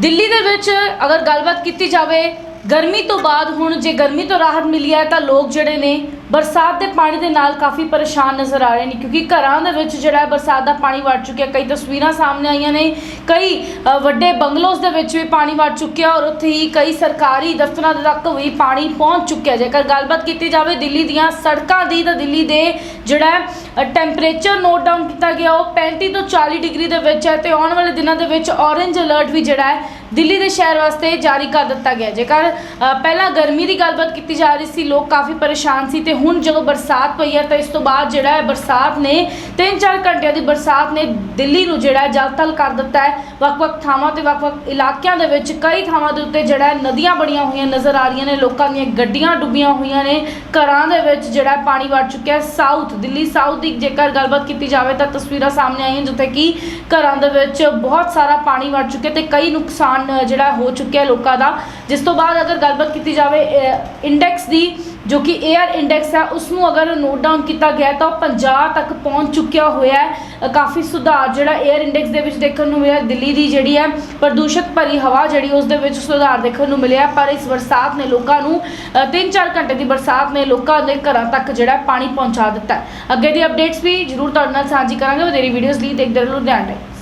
ਦਿੱਲੀ ਦੇ ਵਿੱਚ ਅਗਰ ਗੱਲਬਾਤ ਕੀਤੀ ਜਾਵੇ, ਗਰਮੀ ਤੋਂ ਬਾਅਦ ਹੁਣ ਜੇ ਗਰਮੀ ਤੋਂ ਰਾਹਤ ਮਿਲੀ ਹੈ ਤਾਂ ਲੋਕ ਜਿਹੜੇ ਨੇ ਬਰਸਾਤ ਦੇ ਪਾਣੀ ਦੇ ਨਾਲ ਕਾਫੀ ਪਰੇਸ਼ਾਨ ਨਜ਼ਰ ਆ ਰਹੇ ਨੇ ਕਿਉਂਕਿ ਘਰਾਂ ਦੇ ਵਿੱਚ ਜਿਹੜਾ ਹੈ ਬਰਸਾਤ ਦਾ ਪਾਣੀ ਵੜ ਚੁੱਕਿਆ ਕਈ ਤਸਵੀਰਾਂ ਸਾਹਮਣੇ ਆਈਆਂ ਨੇ ਕਈ ਅ, ਵੱਡੇ ਬੰਗਲੋਜ਼ ਦੇ ਵਿੱਚ ਵੀ ਪਾਣੀ ਵੜ ਚੁੱਕਿਆ ਔਰ ਉੱਥੇ ਹੀ ਕਈ ਸਰਕਾਰੀ ਦਫ਼ਤਰਾਂ ਤੱਕ ਵੀ ਪਾਣੀ ਪਹੁੰਚ ਚੁੱਕਿਆ ਜੇਕਰ ਗੱਲਬਾਤ ਕੀਤੀ ਜਾਵੇ ਦਿੱਲੀ ਦੀਆਂ ਸੜਕਾਂ ਦੀ ਤਾਂ ਦਿੱਲੀ ਦੇ ਜਿਹੜਾ ਹੈ ਟੈਂਪਰੇਚਰ ਨੋਟ ਡਾਊਨ ਕੀਤਾ ਗਿਆ ਉਹ 35 ਤੋਂ 40 ਡਿਗਰੀ ਦੇ ਵਿੱਚ ਹੈ ਤੇ ਆਉਣ ਵਾਲੇ ਦਿਨਾਂ ਦੇ ਵਿੱਚ ਔਰੇਂਜ ਅਲਰਟ ਵੀ ਜਿਹੜਾ ਹੈ ਦਿੱਲੀ ਦੇ ਸ਼ਹਿਰ ਵਾਸਤੇ ਜਾਰੀ ਕਰ ਦਿੱਤਾ ਗਿਆ। ਜੇਕਰ ਅ, ਪਹਿਲਾਂ ਗਰਮੀ ਦੀ ਗੱਲਬਾਤ ਕੀਤੀ ਜਾ ਰਹੀ ਸੀ ਲੋਕ ਕਾਫੀ ਪਰੇਸ਼ਾਨ ਸੀ ਤੇ ਹੁਣ ਜਦੋਂ ਬਰਸਾਤ ਪਈ ਹੈ ਤਾਂ ਇਸ ਤੋਂ ਬਾਅਦ ਜਿਹੜਾ ਹੈ ਬਰਸਾਤ ਨੇ 3-4 ਘੰਟਿਆਂ ਦੀ ਬਰਸਾਤ ਨੇ ਦਿੱਲੀ ਨੂੰ ਜਿਹੜਾ ਹੈ ਜਲ-ਥਲ ਕਰ ਦਿੱਤਾ ਹੈ। ਵੱਖ-ਵੱਖ ਥਾਵਾਂ ਤੇ ਵੱਖ-ਵੱਖ ਇਲਾਕਿਆਂ ਦੇ ਵਿੱਚ ਕਈ ਥਾਵਾਂ ਦੇ ਉੱਤੇ ਜਿਹੜਾ ਹੈ ਨਦੀਆਂ ਬਣੀਆਂ ਹੋਈਆਂ ਨਜ਼ਰ ਆ ਰਹੀਆਂ ਨੇ ਲੋਕਾਂ ਦੀਆਂ ਗੱਡੀਆਂ ਡੁੱਬੀਆਂ ਹੋਈਆਂ ਨੇ। ਘਰਾਂ ਦੇ ਵਿੱਚ ਜਿਹੜਾ ਹੈ ਪਾਣੀ ਵੜ ਚੁੱਕਿਆ ਹੈ। ਸਾਊਥ ਦਿੱਲੀ ਸਾਊਥ ਦੀ ਜੇਕਰ ਗੱਲਬਾਤ ਕੀਤੀ ਜਾਵੇ ਤਾਂ ਤਸਵੀਰਾਂ ਸਾਹਮਣੇ ਆਈਆਂ ਜਿੱਥੇ ਕਿ ਘਰਾਂ ਦੇ ਵਿੱਚ ਬਹੁਤ ਸਾਰਾ ਪਾਣੀ ਵੜ ਚੁੱਕਿਆ ਤੇ ਕਈ ਨੁਕਸਾਨ ਅ, ਜਿਹੜਾ ਹੋ ਚੁੱਕਿਆ ਲੋਕਾਂ ਦਾ। ਜਿਸ ਤੋਂ ਬਾਅਦ ਅਗਰ ਗੱਲਬਾਤ ਕੀਤੀ ਜਾਵੇ ਇੰਡੈਕਸ ਦੀ ਜੋ ਕਿ 에ਅਰ ਇੰਡੈਕਸ ਹੈ ਉਸ ਨੂੰ ਅਗਰ ਨੋਟ ਡਾਊਨ ਕੀਤਾ ਗਿਆ ਤਾਂ ਉਹ 50 ਤੱਕ ਪਹੁੰਚ ਚੁੱਕਿਆ ਹੋਇਆ ਹੈ। ਕਾਫੀ ਸੁਧਾਰ ਜਿਹੜਾ 에ਅਰ ਇੰਡੈਕਸ ਦੇ ਵਿੱਚ ਦੇਖਣ ਨੂੰ ਮਿਲਿਆ ਦਿੱਲੀ ਦੀ ਜਿਹੜੀ ਹੈ ਪ੍ਰਦੂਸ਼ਿਤ ਭਰੀ ਹਵਾ ਜਿਹੜੀ ਉਸ ਦੇ ਵਿੱਚ ਸੁਧਾਰ ਦੇਖਣ ਨੂੰ ਮਿਲਿਆ ਪਰ ਇਸ ਬਰਸਾਤ ਨੇ ਲੋਕਾਂ ਨੂੰ 3-4 ਘੰਟੇ ਦੀ ਬਰਸਾਤ ਨੇ ਲੋਕਾਂ ਦੇ ਘਰਾਂ ਤੱਕ ਜਿਹੜਾ ਪਾਣੀ ਪਹੁੰਚਾ ਦਿੱਤਾ ਅੱਗੇ ਦੀ ਅਪਡੇਟਸ ਵੀ ਜਰੂਰ ਤੁਹਾਡੇ ਨਾਲ ਸਾਂਝੀ ਕਰਾਂਗੇ। ਵਧੇਰੀ ਵੀਡੀਓਜ਼ ਲਈ ਦੇਖਦੇ ਰਹੋ ਧਿਆਨ ਟਾਈਮਸ